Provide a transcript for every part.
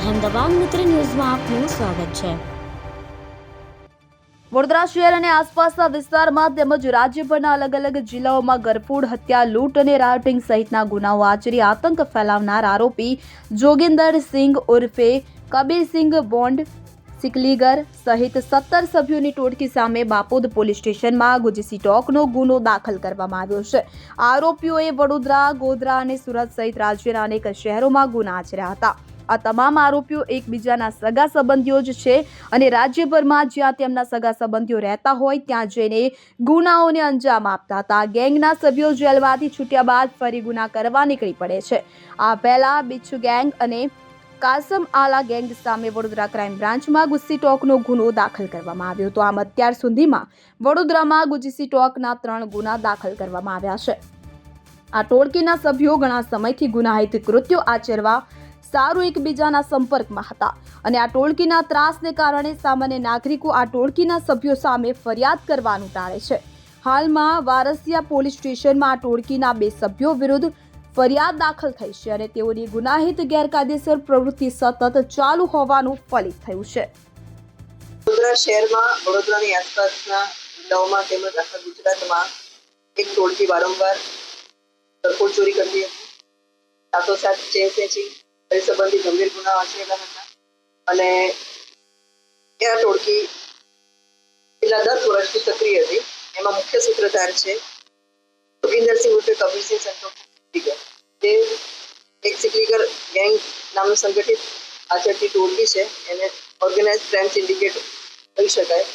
અહેમદાબાદ મિત્ર ન્યૂઝમાં આપનું સ્વાગત છે. વડોદરા શહેર અને આસપાસના વિસ્તારમાં તેમજ રાજ્યભરના અલગ અલગ જિલ્લાઓમાં ગરફોડ, હત્યા, લૂંટ અને રાયોટિંગ સહિતના ગુનાઓ આચરી આતંક ફેલાવનાર આરોપી જોગિંદર સિંઘ ઉર્ફે કબીરસિંઘ બોન્ડ સિકલીગર સહિત સત્તર સભ્યોની ટોળકી સામે બાપોદ પોલીસ સ્ટેશનમાં ગુજસી ટોકનો ગુનો દાખલ કરવામાં આવ્યો છે. આરોપીઓએ વડોદરા, ગોધરા અને સુરત સહિત રાજ્યના અનેક શહેરોમાં ગુના આચર્યા હતા. આ તમામ આરોપીઓ એકબીજાના સગા સંબંધીઓ જ છે અને રાજ્યભરમાં જ્યાં તેમના સગા સંબંધીઓ રહેતા હોય ત્યાં જઈને ગુનાઓને અંજામ આપતા હતા. ગેંગના સભ્યો જેલમાંથી છૂટ્યા બાદ ફરી ગુના કરવા નીકળી પડે છે. આ પહેલા બિચ્છુ ગેંગ અને કાસમ આલા ગેંગ સામે વડોદરા ક્રાઇમ બ્રાન્ચમાં ગુસ્સી ટોકનો ગુનો દાખલ કરવામાં આવ્યો હતો. આમ અત્યાર સુધીમાં વડોદરામાં ગુજસી ટોકના ત્રણ ગુના દાખલ કરવામાં આવ્યા છે. આ ટોળકીના સભ્યો ઘણા સમયથી ગુનાહિત કૃત્યો આચરવા સારું એકબીજાના સંપર્કમાં હતા. અને આ ટોળકીના ત્રાસને કારણે સામાન્ય નાગરિકો આ ટોળકીના સભ્યો સામે ફરિયાદ કરવાનું ટાળે છે. હાલમાં વારસિયા પોલીસ સ્ટેશનમાં આ ટોળકીના બે સભ્યો વિરુદ્ધ ફરિયાદ દાખલ થઈ છે અને તેઓની ગુનાહિત ગેરકાયદેસર પ્રવૃત્તિ સતત ચાલુ હોવાનું ફલિત થયું છે. વડોદરા શહેરમાં, વડોદરાની આસપાસના જિલ્લાઓમાં તેમજ આખા ગુજરાતમાં એક ટોળકી વારંવાર ચોરી કરતી હતી. સાથોસાથ સ્નેચિંગ એ સંબંધી ગંભીર ગુનાઓ આચરેલા હતા અને આ ટોળકી છેલ્લા દસ વર્ષથી સક્રિય હતી. એમાં મુખ્ય સૂત્રધાર છે ભૂપિન્દરસિંહ ઉર્ફે કબીરસિંહ સંતોષ સિકલીગર એક સિકલીગર ગેંગ નામનું સંગઠિત આચરતી ટોળકી છે. એને ઓર્ગેનાઇઝ ક્રાઇમ સિન્ડિકેટ કહી શકાય.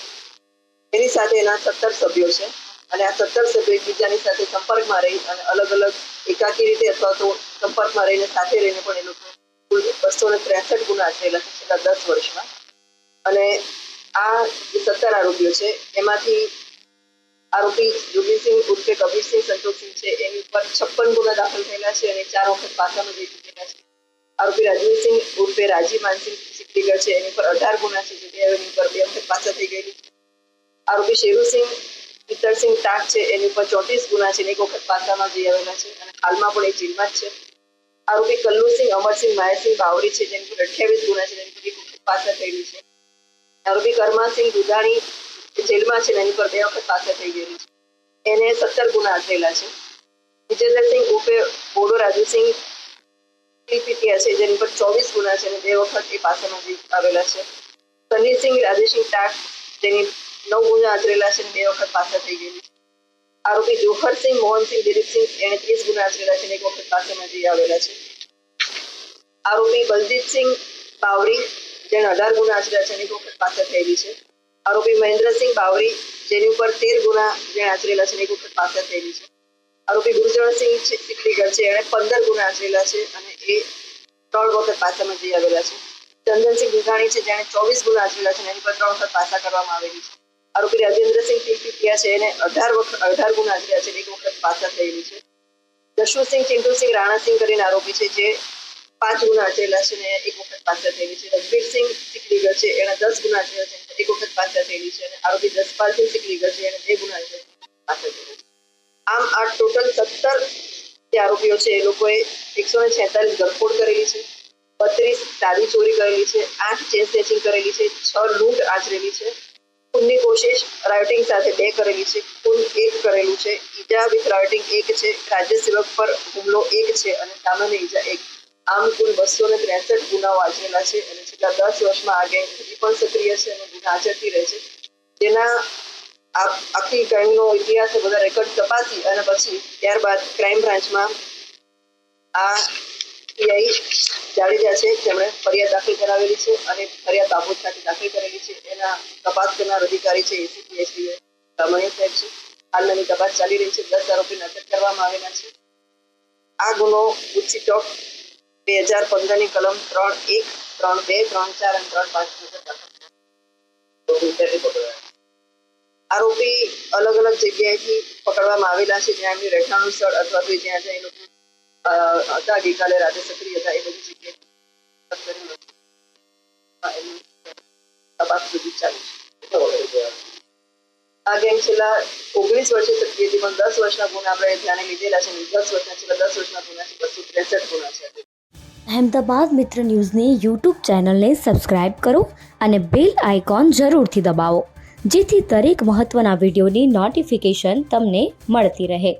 એની સાથે એના સત્તર સભ્યો છે. અને આ સત્તર સભ્યો એકબીજાની સાથે સંપર્કમાં રહી અને અલગ અલગ એકાકી રીતે અથવા તો સંપર્કમાં રહીને સાથે રહીને પણ એ લોકો બસો ને ત્રેસઠ ગુના થયેલા છે છેલ્લા દસ વર્ષમાં. અને આ જે સત્તર આરોપીઓ છે, એમાંથી આરોપી જોગીસિંહ ઉર્ફે કબીરસિંહ, સંતોષસિંહ છે, એની ઉપર છપ્પન ગુના દાખલ થયેલા છે અને ચાર વખત પાસામાં જઈ ચૂકેલા છે. આરોપી રાજવીરસિંહ ઉર્ફે રાજી માનસિંહ સિકલીગર છે, એની પર અઢાર ગુના છે, જે એની પર બે વખત પાછા થઈ ગયેલી આરોપી શેરુસિંહ પિત્તરસિંહ ટાંક છે, એની ઉપર ચોત્રીસ ગુના છે અને એક વખત પાસામાં જઈ આવેલા છે અને હાલમાં પણ એ જેલમાં જ છે. આરોપી કલ્લુસિંહ અમરસિંહ માયાસિંહ બાવરી છે જેની પર અઠ્યાવીસ ગુના છે જેની પર પાછા થયેલી છે. આરોપી કરમાસિંહ દુધાણી જેલમાં છે એની પર બે વખત પાછા થઈ ગયેલી છે. એને સત્તર ગુના આચરેલા છે. વિજયદરસિંહ ઉપે બોડો રાજુસિંહ પીપીટીઆર છે, જેની પર ચોવીસ ગુના છે અને બે વખત એ પાસામાં આવેલા છે. સનીસિંહ રાજેસિંહ ટાટ જેની નવ ગુના આચરેલા છે અને બે વખત પાછા થઈ ગયેલી છે. આરોપી જોહરસિંહ, મોહનસિંહ, દિલીપસિંહ એને ત્રીસ ગુના આચરેલા છે એક વખત જઈ આવેલા છે. આરોપી બલજીતસિંહ બાવરી જેને અઢાર ગુના આચર્યા છે અને એક વખત પાછા થયેલી છે. આરોપી મહેન્દ્રસિંહ બાવરી, જેની ઉપર તેર ગુના જેણે આચરેલા છે એક વખત પાછા થયેલી છે. આરોપી ગુરજણસિંહ છે- સિકલીગર છે, એણે પંદર ગુના આચરેલા છે અને એ ત્રણ વખત પાછળમાં જઈ આવેલા છે. ચંદનસિંહ ગુગાણી છે, જેણે ચોવીસ ગુના આચરેલા છે એની પર ત્રણ વખત પાછા કરવામાં આવેલી છે. આરોપી રાજેન્દ્રસિંહ પીપીટિયા છે એને અઢાર વખત અઢાર ગુના થયા છે એક વખત પાછા થયેલી છે. દશમસિંહ ચિંટુસિંહ, રાણાસિંહ કરીને આરોપી છે જે પાંચ ગુના આચરેલા છે ને એક વખત પાછા થયેલી છે. રઘબીરસિંહ સિકલીગર છે એને દસ ગુના આચરેલા છે એક વખત પાછા થયેલી છે અને આરોપી જસપાલસિંહ સિકલીગર છે એને બે ગુના પાછા થયેલા છે. આમ આ ટોટલ સત્તર જે આરોપીઓ છે એ લોકોએ એકસો ને છેતાલીસ ધરપોડ કરેલી છે, બત્રીસ ચાવી ચોરી કરેલી છે, આઠ ચેન સ્નેચિંગ કરેલી છે, છ લૂંટ આચરેલી છે ખૂનની કોશિશ રાયોટિંગ સાથે બે કરેલી છે. ખૂન એક કરેલું છે. ઈજા વિથ રાયોટિંગ એક છે. રાજ્ય સેવક પર હુમલો એક છે અને સામાન્ય ઈજા એક. આમ કુલ બસો ને ત્રેસઠ ગુનાઓ આચરેલા છે અને છેલ્લા દસ વર્ષમાં આ ગેંગ હજી પણ સક્રિય છે અને ગુના આચરતી રહે છે. આ આખી ક્રાઇમનો ઇતિહાસ બધા રેકોર્ડ તપાસી અને પછી ત્યારબાદ ક્રાઇમ બ્રાન્ચમાં આ જાડેજા છે તેમણે ફરિયાદ દાખલ કરાવેલી છે અને ફરિયાદ બાબત સાથે દાખલ કરેલી છે. એના તપાસ કરનાર અધિકારી છે એસીપી રમણીય સાહેબ છે. હાલ તપાસ ચાલી રહી છે. દસ આરોપીને અટક કરવામાં આવેલા છે. આ ગુનો ગુચ્છી ચોક બે હજાર પંદરની કલમ ત્રણ એક, ત્રણ બે, ત્રણ ચાર અને ત્રણ પાંચ આરોપી અલગ અલગ જગ્યાએથી પકડવામાં આવેલા છે. જ્યાં એમની રહેઠાણનું સ્થળ અથવા તો જ્યાં જ્યાં એ લોકો હતા ગઈકાલે રાતે સક્રિય હતા એ બધી જગ્યાએ આ ગેમ છેલ્લા ઓગણીસ વર્ષે સક્રિય હતી પણ દસ વર્ષના ગુના આપણે ધ્યાને લીધેલા છે. દસ વર્ષના છેલ્લા દસ વર્ષના ગુના છે, બસો ત્રેસઠ ગુના છે. અહેમદાબાદ મિત્ર ન્યૂઝની યુટ્યુબ ચેનલને સબસ્ક્રાઇબ કરો અને બેલ આઇકોન જરૂરથી દબાવો, જેથી દરેક મહત્ત્વના વિડીયોની નોટિફિકેશન તમને મળતી રહે.